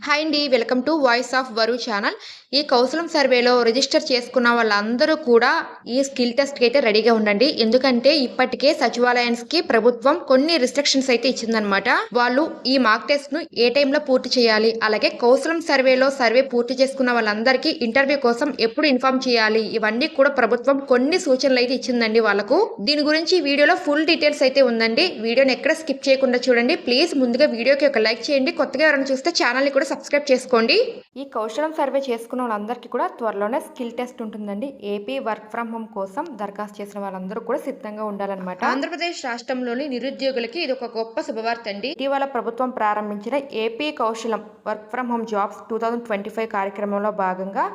Hi అండి welcome to voice of Varu channel ఈ కౌశలం సర్వేలో రిజిస్టర్ చేసుకున్న వాళ్ళందరూ కూడా ఈ స్కిల్ టెస్ట్కి అయితే రెడీగా ఉండండి. ఎందుకంటే ఇప్పటికే సచివాలయానికి ప్రభుత్వం కొన్ని రిస్ట్రిక్షన్స్ అయితే ఇచ్చిందనమాట వాళ్ళు ఈ మార్క్ టెస్ట్ను ఏ టైంలో పూర్తి చేయాలి? అలాగే కౌశలం సర్వేలో సర్వే పూర్తి చేసుకున్న వాళ్ళందరికీ ఇంటర్వ్యూ కోసం ఎప్పుడు ఇన్ఫార్మ్ చేయాలి? ఇవన్నీ కూడా ప్రభుత్వం కొన్ని సూచనలు అయితే ఇచ్చిందండి వాళ్ళకు. దీని గురించి వీడియోలో ఫుల్ డీటెయిల్స్ అయితే ఉందండి. వీడియోని ఎక్కడ స్కిప్ చేయకుండా చూడండి. ప్లీజ్ ముందుగా వీడియోకి ఒక లైక్ చేయండి. కొత్తగా ఎవరైనా చూస్తే ఛానల్ని కూడా సబ్స్క్రైబ్ చేసుకోండి. ఈ కౌశలం సర్వే చేసుకున్న వాళ్ళందరికీ కూడా త్వరలోనే స్కిల్ టెస్ట్ ఉంటుందండి. ఏపీ వర్క్ ఫ్రమ్ హోమ్ కోసం దరఖాస్తు చేసిన వాళ్ళందరూ కూడా సిద్ధంగా ఉండాలన్నమాట. ఆంధ్రప్రదేశ్ రాష్ట్రంలోని నిరుద్యోగులకి ఇది ఒక గొప్ప శుభవార్త అండి. ఇటీవల ప్రభుత్వం ప్రారంభించిన AP Kaushalam work from home jobs two thousand twenty five కార్యక్రమంలో భాగంగా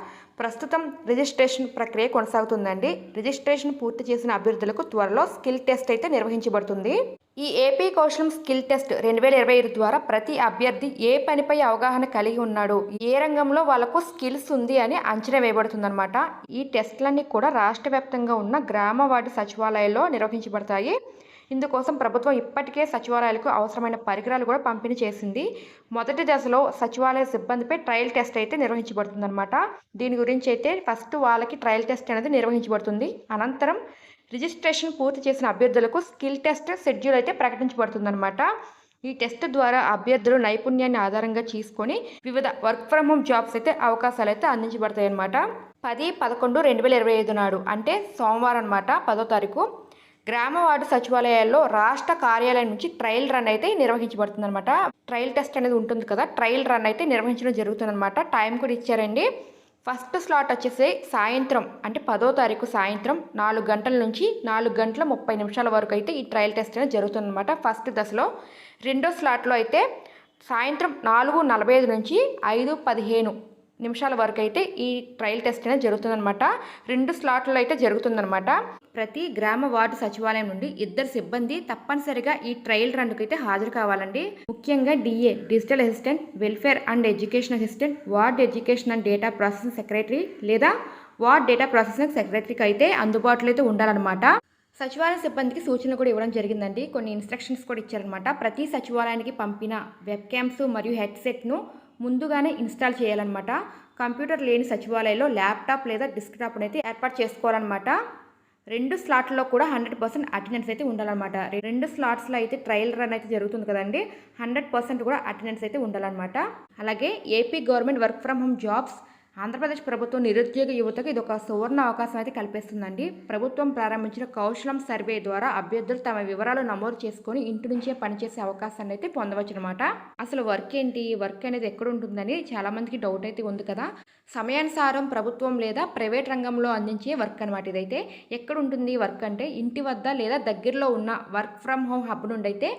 ప్రస్తుతం రిజిస్ట్రేషన్ ప్రక్రియ కొనసాగుతుందండి. రిజిస్ట్రేషన్ పూర్తి చేసిన అభ్యర్థులకు త్వరలో స్కిల్ టెస్ట్ అయితే నిర్వహించబడుతుంది. ఈ ఏపీ కౌశలం స్కిల్ టెస్ట్ రెండు వేల ఇరవై ఐదు ద్వారా ప్రతి అభ్యర్థి ఏ పనిపై అవగాహన కలిగి ఉన్నాడు ఏ రంగంలో వాళ్ళకు స్కిల్స్ ఉంది అని అంచనా వేయబడుతుందన్నమాట. ఈ టెస్ట్లన్నీ కూడా రాష్ట్ర వ్యాప్తంగా ఉన్న గ్రామ వార్డు సచివాలయాల్లో నిర్వహించబడతాయి. ఇందుకోసం ప్రభుత్వం ఇప్పటికే సచివాలయాలకు అవసరమైన పరికరాలు కూడా పంపిణీ చేసింది. మొదటి దశలో సచివాలయ సిబ్బందిపై ట్రయల్ టెస్ట్ అయితే నిర్వహించబడుతుందన్నమాట. దీని గురించి అయితే ఫస్ట్ వాళ్ళకి ట్రయల్ టెస్ట్ అనేది నిర్వహించబడుతుంది. అనంతరం రిజిస్ట్రేషన్ పూర్తి చేసిన అభ్యర్థులకు స్కిల్ టెస్ట్ షెడ్యూల్ అయితే ప్రకటించబడుతుందన్నమాట. ఈ టెస్ట్ ద్వారా అభ్యర్థులు నైపుణ్యాన్ని ఆధారంగా తీసుకొని వివిధ వర్క్ ఫ్రమ్ హోమ్ జాబ్స్ అయితే అవకాశాలు అయితే అందించబడతాయి అనమాట పది పదకొండు రెండు వేల ఇరవై ఐదు నాడు అంటే సోమవారం అనమాట పదో తారీఖు. గ్రామ వార్డు సచివాలయాల్లో రాష్ట్ర కార్యాలయం నుంచి ట్రయల్ రన్ అయితే నిర్వహించబడుతుందన్నమాట. ట్రయల్ టెస్ట్ అనేది ఉంటుంది కదా ట్రయల్ రన్ అయితే నిర్వహించడం జరుగుతుందన్నమాట. టైం కూడా ఇచ్చారండి. ఫస్ట్ స్లాట్ వచ్చేసి సాయంత్రం అంటే పదో తారీఖు సాయంత్రం నాలుగు గంటల నుంచి నాలుగు గంటల ముప్పై నిమిషాల వరకు అయితే ఈ ట్రయల్ టెస్ట్ అనేది జరుగుతుందన్నమాట. ఫస్ట్ దశలో. రెండో స్లాట్లో అయితే సాయంత్రం నాలుగు నలభై ఐదు నుంచి ఐదు పదిహేను నిమిషాల వరకు అయితే ఈ ట్రయల్ టెస్ట్ అనేది జరుగుతుందన్నమాట. రెండు స్లాట్లో అయితే జరుగుతుందన్నమాట. ప్రతి గ్రామ వార్డు సచివాలయం నుండి ఇద్దరు సిబ్బంది తప్పనిసరిగా ఈ ట్రయల్ రన్కి అయితే హాజరు కావాలండి. ముఖ్యంగా DA digital assistant welfare and education assistant ward education and data processing secretary లేదా వార్డ్ డేటా ప్రాసెసింగ్ సెక్రటరీకి అయితే అందుబాటులో అయితే ఉండాలన్నమాట. సచివాలయ సిబ్బందికి సూచనలు కూడా ఇవ్వడం జరిగిందండి. కొన్ని ఇన్స్ట్రక్షన్స్ కూడా ఇచ్చారనమాట ప్రతి సచివాలయానికి పంపిన వెబ్ క్యామ్స్ మరియు హెడ్సెట్ను ముందుగానే ఇన్స్టాల్ చేయాలన్నమాట. కంప్యూటర్ లేని సచివాలయంలో ల్యాప్టాప్ లేదా డెస్క్టాప్ అయితే ఏర్పాటు చేసుకోవాలన్నమాట. రెండు స్లాట్లో కూడా హండ్రెడ్ పర్సెంట్ అటెండెన్స్ అయితే ఉండాలన్నమాట. రెండు స్లాట్స్లో అయితే ట్రయల్ రన్ అయితే జరుగుతుంది కదండి. హండ్రెడ్ పర్సెంట్ కూడా అటెండెన్స్ అయితే ఉండాలన్నమాట. అలాగే AP government work from home jobs Andhra Pradesh ప్రభుత్వం నిరుద్యోగ యువతకు ఇది ఒక సువర్ణ అవకాశం అయితే కల్పిస్తుందండి. ప్రభుత్వం ప్రారంభించిన కౌశలం సర్వే ద్వారా అభ్యర్థులు తమ వివరాలు నమోదు చేసుకొని ఇంటి నుంచే పనిచేసే అవకాశాన్ని అయితే పొందవచ్చు అనమాట అసలు వర్క్ ఏంటి? వర్క్ అనేది ఎక్కడ ఉంటుందని చాలా మందికి డౌట్ అయితే ఉంది కదా. సమయానుసారం ప్రభుత్వం లేదా ప్రైవేట్ రంగంలో అందించే వర్క్ అనమాట ఇదైతే. ఎక్కడ ఉంటుంది వర్క్ అంటే ఇంటి వద్ద లేదా దగ్గరలో ఉన్న వర్క్ ఫ్రమ్ హోమ్ హబ్ నుండి అయితే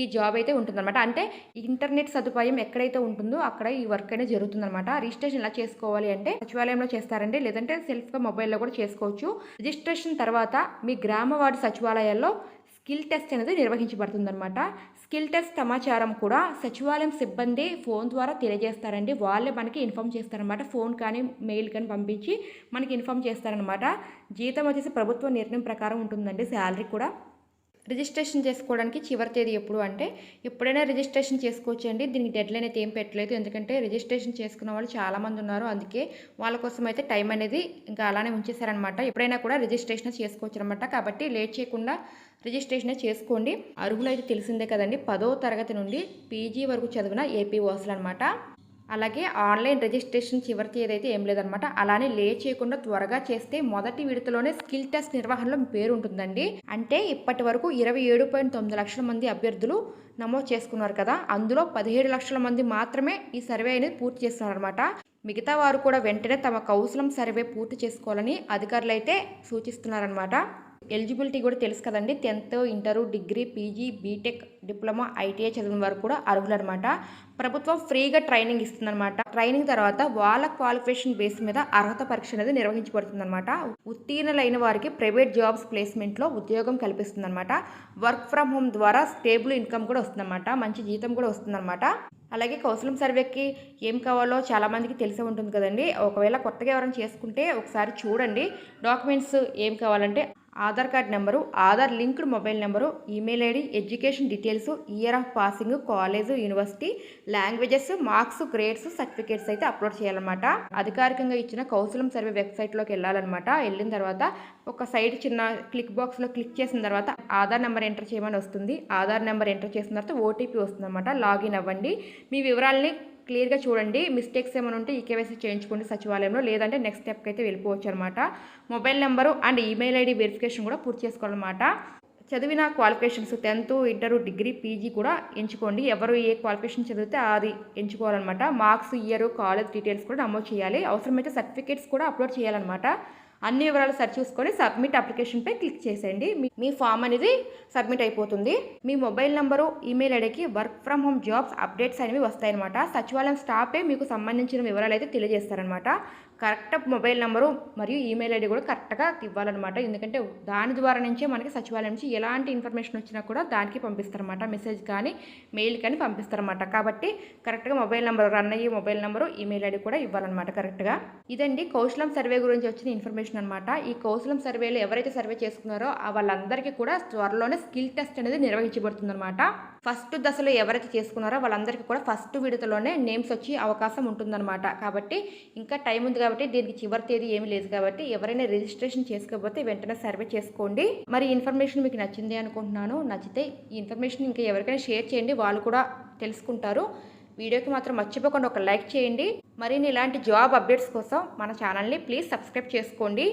ఈ జాబ్ అయితే ఉంటుందన్నమాట. అంటే ఇంటర్నెట్ సదుపాయం ఎక్కడైతే ఉంటుందో అక్కడ ఈ వర్క్ అనేది జరుగుతుందన్నమాట. రిజిస్ట్రేషన్ ఎలా చేసుకోవాలి? అంటే సచివాలయంలో చేస్తారండి. లేదంటే సెల్ఫ్గా మొబైల్లో కూడా చేసుకోవచ్చు. రిజిస్ట్రేషన్ తర్వాత మీ గ్రామ వార్డు సచివాలయాల్లో స్కిల్ టెస్ట్ అనేది నిర్వహించబడుతుందన్నమాట. స్కిల్ టెస్ట్ సమాచారం కూడా సచివాలయం సిబ్బంది ఫోన్ ద్వారా తెలియజేస్తారండి. వాళ్ళే మనకి ఇన్ఫామ్ చేస్తారనమాట ఫోన్ కానీ మెయిల్ కానీ పంపించి మనకి ఇన్ఫామ్ చేస్తారనమాట జీతం వచ్చేసి ప్రభుత్వ నిర్ణయం ప్రకారం ఉంటుందండి. శాలరీ కూడా. రిజిస్ట్రేషన్ చేసుకోవడానికి చివరి తేదీ ఎప్పుడు అంటే ఎప్పుడైనా రిజిస్ట్రేషన్ చేసుకోవచ్చు అండి దీనికి డెడ్లైన్ అయితే ఏం పెట్టలేదు. ఎందుకంటే రిజిస్ట్రేషన్ చేసుకున్న వాళ్ళు చాలామంది ఉన్నారు. అందుకే వాళ్ళ కోసం అయితే టైం అనేది ఇంకా అలానే ఉంచేశారనమాట ఎప్పుడైనా కూడా రిజిస్ట్రేషన్ చేసుకోవచ్చు అనమాట కాబట్టి లేట్ చేయకుండా రిజిస్ట్రేషన్ చేసుకోండి. అర్హులు అయితే తెలిసిందే కదండి. పదో తరగతి నుండి పీజీ వరకు చదివిన ఏపీ వాసులు అనమాట అలాగే ఆన్లైన్ రిజిస్ట్రేషన్ చివరి తేదీ అయితే ఏం లేదనమాట అలానే లే చేయకుండా త్వరగా చేస్తే మొదటి విడతలోనే స్కిల్ టెస్ట్ నిర్వహణలో పేరు ఉంటుందండి. అంటే ఇప్పటి వరకు ఇరవై ఏడు పాయింట్ తొమ్మిది లక్షల మంది అభ్యర్థులు నమోదు చేసుకున్నారు కదా అందులో పదిహేడు లక్షల మంది మాత్రమే ఈ సర్వే అనేది పూర్తి చేస్తున్నారనమాట. మిగతా వారు కూడా వెంటనే తమ కౌశలం సర్వే పూర్తి చేసుకోవాలని అధికారులు అయితే సూచిస్తున్నారనమాట. ఎలిజిబిలిటీ కూడా తెలుసు కదండి. Tenth inter degree PG BTech diploma ITI చదివిన వారు కూడా అర్హులు అనమాట ప్రభుత్వం ఫ్రీగా ట్రైనింగ్ ఇస్తుందన్నమాట ట్రైనింగ్ తర్వాత వాళ్ళ క్వాలిఫికేషన్ బేస్ మీద అర్హత పరీక్ష అనేది నిర్వహించబడుతుందన్నమాట ఉత్తీర్ణులైన వారికి ప్రైవేట్ జాబ్స్ ప్లేస్మెంట్లో ఉద్యోగం కల్పిస్తుందన్నమాట వర్క్ ఫ్రమ్ హోమ్ ద్వారా స్టేబుల్ ఇన్కమ్ కూడా వస్తుందన్నమాట మంచి జీతం కూడా వస్తుందన్నమాట అలాగే కౌశలం సర్వేకి ఏం కావాలో చాలామందికి తెలిసే ఉంటుంది కదండి. ఒకవేళ కొత్తగా ఎవరైనా చేసుకుంటే ఒకసారి చూడండి. డాక్యుమెంట్స్ ఏం కావాలంటే Aadhaar card number Aadhaar linked mobile number email ID education details year of passing college university languages marks grades certificates అయితే అప్లోడ్ చేయాలన్నమాట. అధికారికంగా ఇచ్చిన కౌశలం సర్వే వెబ్సైట్లోకి వెళ్ళాలన్నమాట. వెళ్ళిన తర్వాత ఒక సైడ్ చిన్న క్లిక్ బాక్స్లో క్లిక్ చేసిన తర్వాత ఆధార్ నెంబర్ ఎంటర్ చేయమని వస్తుంది. ఆధార్ నెంబర్ ఎంటర్ చేసిన తర్వాత ఓటీపీ వస్తుంది అనమాట లాగిన్ అవ్వండి. మీ వివరాలని క్లియర్గా చూడండి. మిస్టేక్స్ ఏమైనా ఉంటే ఈ కేవైసీ చేయించుకోండి సచివాలయంలో. లేదంటే నెక్స్ట్ స్టెప్కి అయితే వెళ్ళిపోవచ్చు అనమాట mobile number and email ID verification కూడా పూర్తి చేసుకోవాలన్నమాట. చదివిన qualifications tenth inter degree PG కూడా ఎంచుకోండి. ఎవరు ఏ క్వాలిఫికేషన్ చదివితే అది ఎంచుకోవాలన్నమాట. మార్క్స్ ఇయర్ కాలేజ్ డీటెయిల్స్ కూడా నమోదు చేయాలి. అవసరమైతే సర్టిఫికేట్స్ కూడా అప్లోడ్ చేయాలన్నమాట. అన్ని వివరాలు సెర్చ్ చూసుకొని సబ్మిట్ అప్లికేషన్పై క్లిక్ చేసేయండి. మీ- ఫామ్ అనేది సబ్మిట్ అయిపోతుంది. మీ మొబైల్ నెంబరు ఈమెయిల్ ఐడికి work from home jobs updates అనేవి వస్తాయన్నమాట. సచివాలయం స్టాఫే మీకు సంబంధించిన వివరాలు అయితే తెలియజేస్తారనమాట కరెక్ట్ మొబైల్ నెంబరు మరియు ఈమెయిల్ ఐడి కూడా కరెక్ట్గా ఇవ్వాలన్నమాట. ఎందుకంటే దాని ద్వారా నుంచే మనకి సచివాలయం నుంచి ఎలాంటి ఇన్ఫర్మేషన్ వచ్చినా కూడా దానికి పంపిస్తారన్నమాట. మెసేజ్ కానీ మెయిల్ కానీ పంపిస్తారన్నమాట. కాబట్టి కరెక్ట్గా మొబైల్ నెంబర్ రన్ అయ్యే మొబైల్ నెంబరు ఈమెయిల్ ఐడి కూడా ఇవ్వాలన్నమాట కరెక్ట్గా. ఇదండి కౌశలం సర్వే గురించి వచ్చిన ఇన్ఫర్మేషన్ అనమాట ఈ కౌశలం సర్వేలో ఎవరైతే సర్వే చేసుకున్నారో వాళ్ళందరికీ కూడా త్వరలోనే స్కిల్ టెస్ట్ అనేది నిర్వహించబడుతుందన్నమాట. ఫస్ట్ దశలో ఎవరైతే చేసుకున్నారో వాళ్ళందరికీ కూడా ఫస్ట్ విడతలోనే నేమ్స్ వచ్చే అవకాశం ఉంటుందన్నమాట. కాబట్టి ఇంకా టైం ఉంది కాబట్టి కాబట్టి దీనికి చివరి తేదీ ఏమీ లేదు కాబట్టి ఎవరైనా రిజిస్ట్రేషన్ చేసుకోకపోతే వెంటనే సర్వే చేసుకోండి. మరి ఇన్ఫర్మేషన్ మీకు నచ్చింది అనుకుంటున్నాను. నచ్చితే ఈ ఇన్ఫర్మేషన్ ఇంకా ఎవరికైనా షేర్ చేయండి. వాళ్ళు కూడా తెలుసుకుంటారు. వీడియోకి మాత్రం మర్చిపోకుండా ఒక లైక్ చేయండి. మరిన్ని ఇలాంటి జాబ్ అప్డేట్స్ కోసం మన ఛానల్ని ప్లీజ్ సబ్స్క్రైబ్ చేసుకోండి.